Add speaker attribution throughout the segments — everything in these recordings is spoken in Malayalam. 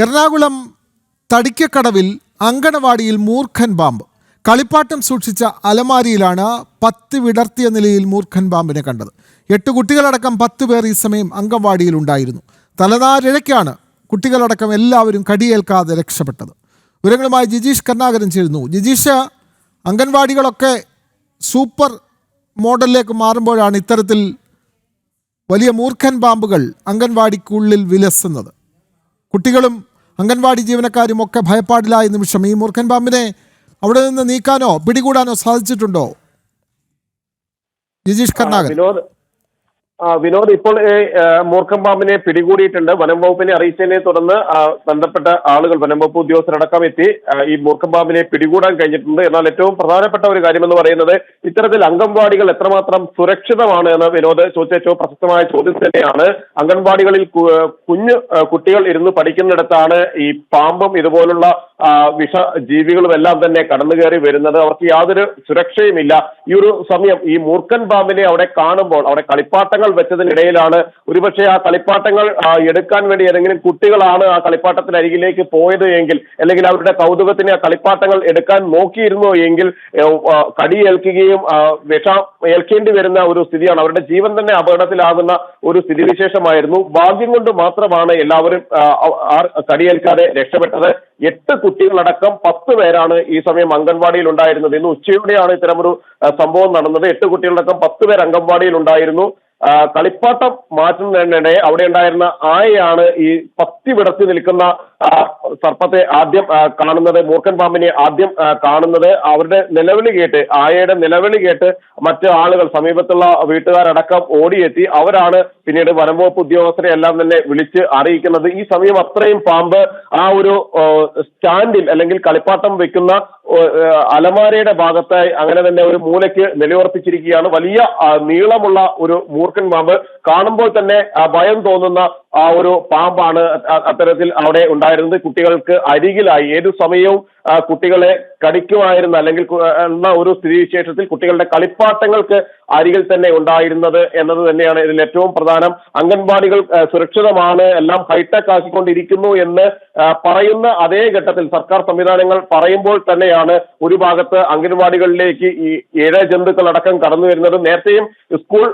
Speaker 1: എറണാകുളം തടിക്കക്കടവിൽ അങ്കണവാടിയിൽ മൂർഖൻ പാമ്പ്. കളിപ്പാട്ടം സൂക്ഷിച്ച അലമാരിയിലാണ് പത്ത് വിടർത്തിയ നിലയിൽ മൂർഖൻ പാമ്പിനെ കണ്ടത്. എട്ട് കുട്ടികളടക്കം പത്ത് പേർ ഈ സമയം അങ്കണവാടിയിൽ ഉണ്ടായിരുന്നു. തലനാരിഴയ്ക്കാണ് കുട്ടികളടക്കം എല്ലാവരും കടിയേൽക്കാതെ രക്ഷപ്പെട്ടത്. വിവരങ്ങളുമായി ജിജീഷ് കരുണാകരൻ ചേരുന്നു. ജിജീഷ് അംഗൻവാടികളൊക്കെ സൂപ്പർ മോഡലിലേക്ക് മാറുമ്പോഴാണ് ഇത്തരത്തിൽ വലിയ മൂർഖൻ പാമ്പുകൾ അംഗൻവാടിക്കുള്ളിൽ വിലസുന്നത്. കുട്ടികളും അംഗൻവാടി ജീവനക്കാരും ഒക്കെ ഭയപ്പാടിലായ നിമിഷം. ഈ മൂർഖൻ പാമ്പിനെ അവിടെ നിന്ന് നീക്കാനോ പിടികൂടാനോ സാധിച്ചിട്ടുണ്ടോ? ജിജീഷ്
Speaker 2: കർണാകർ
Speaker 1: കർണാകരൻ
Speaker 2: വിനോദ് ഇപ്പോൾ ആ, പാമ്പിനെ പിടികൂടിയിട്ടുണ്ട്. വനം വകുപ്പിനെ അറിയിച്ചതിനെ തുടർന്ന് ബന്ധപ്പെട്ട ആളുകൾ വനം വകുപ്പ് ഉദ്യോഗസ്ഥരടക്കം എത്തി. ഈ മൂർഖം പാമ്പിനെ പിടികൂടാൻ കഴിഞ്ഞിട്ടുണ്ട്. എന്നാൽ ഏറ്റവും പ്രധാനപ്പെട്ട ഒരു കാര്യമെന്ന് പറയുന്നത് ഇത്തരത്തിൽ അംഗൻവാടികൾ എത്രമാത്രം സുരക്ഷിതമാണ് എന്ന് വിനോദ് ചോദിച്ച ഏറ്റവും പ്രസക്തമായ ചോദ്യം തന്നെയാണ്. അംഗൻവാടികളിൽ കുഞ്ഞു കുട്ടികൾ ഇരുന്ന് പഠിക്കുന്നിടത്താണ് ഈ പാമ്പും ഇതുപോലുള്ള വിഷ ജീവികളും എല്ലാം തന്നെ കടന്നു കയറി വരുന്നത് അവർക്ക് യാതൊരു സുരക്ഷയുമില്ല. ഈ ഒരു സമയം ഈ മൂർഖൻ പാമ്പിനെ അവിടെ കാണുമ്പോൾ അവിടെ കളിപ്പാട്ടങ്ങൾ വെച്ചതിനിടയിലാണ് ഒരുപക്ഷെ ആ കളിപ്പാട്ടങ്ങൾ എടുക്കാൻ വേണ്ടി ഏതെങ്കിലും കുട്ടികളാണ് ആ കളിപ്പാട്ടത്തിനരികിലേക്ക് പോയത് എങ്കിൽ അല്ലെങ്കിൽ അവരുടെ കൗതുകത്തിന് ആ കളിപ്പാട്ടങ്ങൾ എടുക്കാൻ നോക്കിയിരുന്നു എങ്കിൽ കടിയേൽക്കുകയും വിഷ ഏൽക്കേണ്ടി വരുന്ന ഒരു സ്ഥിതിയാണ്. അവരുടെ ജീവൻ തന്നെ അപകടത്തിലാകുന്ന ഒരു സ്ഥിതിവിശേഷമായിരുന്നു. ഭാഗ്യം കൊണ്ട് മാത്രമാണ് എല്ലാവരും കടിയേൽക്കാതെ രക്ഷപ്പെട്ടത്. എട്ട് കുട്ടികളടക്കം പത്ത് പേരാണ് ഈ സമയം അംഗൻവാടിയിൽ ഉണ്ടായിരുന്നത്. ഇന്ന് ഉച്ചയോടെയാണ് ഇത്തരമൊരു സംഭവം നടന്നത്. എട്ട് കുട്ടികളടക്കം പത്ത് പേർ അംഗൻവാടിയിൽ ഉണ്ടായിരുന്നു. കളിപ്പാട്ടം മാറ്റുന്നതിനിടെ അവിടെ ഉണ്ടായിരുന്ന ആയയാണ് ഈ പത്തി വിടർത്തി നിൽക്കുന്ന സർപ്പത്തെ ആദ്യം കാണുന്നത്. മൂർഖൻ പാമ്പിനെ ആദ്യം കാണുന്നത്. അവരുടെ നിലവിളി കേട്ട് ആയയുടെ നിലവിളി കേട്ട് മറ്റ് ആളുകൾ സമീപത്തുള്ള വീട്ടുകാരടക്കം ഓടിയെത്തി. അവരാണ് പിന്നീട് വനംവകുപ്പ് ഉദ്യോഗസ്ഥരെ എല്ലാം തന്നെ വിളിച്ച് അറിയിക്കുന്നത്. ഈ സമയം അത്രയും പാമ്പ് ആ ഒരു സ്റ്റാൻഡിൽ അല്ലെങ്കിൽ കളിപ്പാട്ടം വെക്കുന്ന അലമാരയുടെ ഭാഗത്തായി അങ്ങനെ തന്നെ ഒരു മൂലയ്ക്ക് നിലയുറപ്പിച്ചിരിക്കുകയാണ്. വലിയ നീളമുള്ള ഒരു മൂർഖൻ പാമ്പ് കാണുമ്പോൾ തന്നെ ഭയം തോന്നുന്ന ആ ഒരു പാമ്പാണ് അത്തരത്തിൽ അവിടെ ഉണ്ടായിരുന്നത്. കുട്ടികൾക്ക് അരികിലായി. ഏതു സമയവും കുട്ടികളെ കടിക്കുമായിരുന്ന അല്ലെങ്കിൽ എന്ന ഒരു സ്ഥിതിവിശേഷത്തിൽ കുട്ടികളുടെ കളിപ്പാട്ടങ്ങൾക്ക് അരികിൽ തന്നെ ഉണ്ടായിരുന്നത് എന്നത് തന്നെയാണ് ഇതിൽ ഏറ്റവും പ്രധാനം. അംഗൻവാടികൾ സുരക്ഷിതമാണ്. എല്ലാം ഹൈടെക് ആക്കിക്കൊണ്ടിരിക്കുന്നു എന്ന് പറയുന്ന അതേ ഘട്ടത്തിൽ സർക്കാർ സംവിധാനങ്ങൾ പറയുമ്പോൾ തന്നെയാണ് ഒരു ഭാഗത്ത് അംഗൻവാടികളിലേക്ക് ഈ ഇഴ ജന്തുക്കൾ അടക്കം കടന്നു വരുന്നത് നേരത്തെയും സ്കൂൾ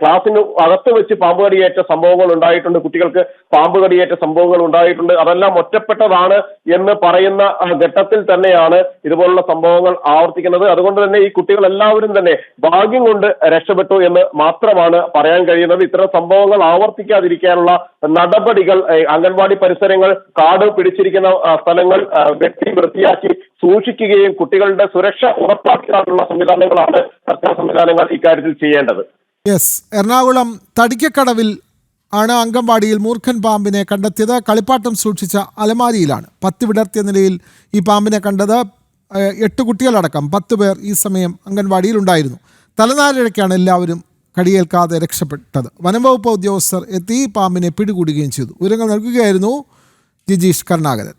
Speaker 2: ക്ലാസ്സിന് അകത്ത് വെച്ച് പാമ്പ് കടിയേറ്റ സംഭവങ്ങൾ ഉണ്ടായിട്ടുണ്ട്. കുട്ടികൾക്ക് പാമ്പ് കടിയേറ്റ സംഭവങ്ങൾ ഉണ്ടായിട്ടുണ്ട്. അതെല്ലാം ഒറ്റപ്പെട്ടതാണ് എന്ന് പറയുന്ന ഘട്ടത്തിൽ തന്നെയാണ് ഇതുപോലുള്ള സംഭവങ്ങൾ ആവർത്തിക്കുന്നത്. അതുകൊണ്ട് തന്നെ ഈ കുട്ടികൾ എല്ലാവരും തന്നെ ഭാഗ്യം കൊണ്ട് രക്ഷപ്പെട്ടു എന്ന് മാത്രമാണ് പറയാൻ കഴിയുന്നത്. ഇത്തരം സംഭവങ്ങൾ ആവർത്തിക്കാതിരിക്കാനുള്ള നടപടികൾ അംഗൻവാടി പരിസരങ്ങൾ കാട് പിടിച്ചിരിക്കുന്ന സ്ഥലങ്ങൾ വ്യക്തി വൃത്തിയാക്കി സൂക്ഷിക്കുകയും കുട്ടികളുടെ സുരക്ഷ ഉറപ്പാക്കാനുള്ള സംവിധാനങ്ങളാണ് സർക്കാർ സംവിധാനങ്ങൾ ഇക്കാര്യത്തിൽ ചെയ്യേണ്ടത്.
Speaker 1: യെസ് എറണാകുളം തടിക്കക്കടവിൽ ആണ് അങ്കൻവാടിയിൽ മൂർഖൻ പാമ്പിനെ കണ്ടെത്തിയത്. കളിപ്പാട്ടം സൂക്ഷിച്ച അലമാരിയിലാണ്. പത്ത് വിടർത്തിയ നിലയിൽ ഈ പാമ്പിനെ കണ്ടത് എട്ട് കുട്ടികളടക്കം. പത്ത് പേർ ഈ സമയം അംഗൻവാടിയിൽ ഉണ്ടായിരുന്നു. തലനാരിഴയ്ക്കാണ് എല്ലാവരും കടിയേൽക്കാതെ രക്ഷപ്പെട്ടത്. വനംവകുപ്പ് ഉദ്യോഗസ്ഥർ എത്തി പാമ്പിനെ പിടികൂടുകയും ചെയ്തു. വിവരങ്ങൾ നൽകുകയായിരുന്നു ജിജീഷ് കരുണാകരൻ.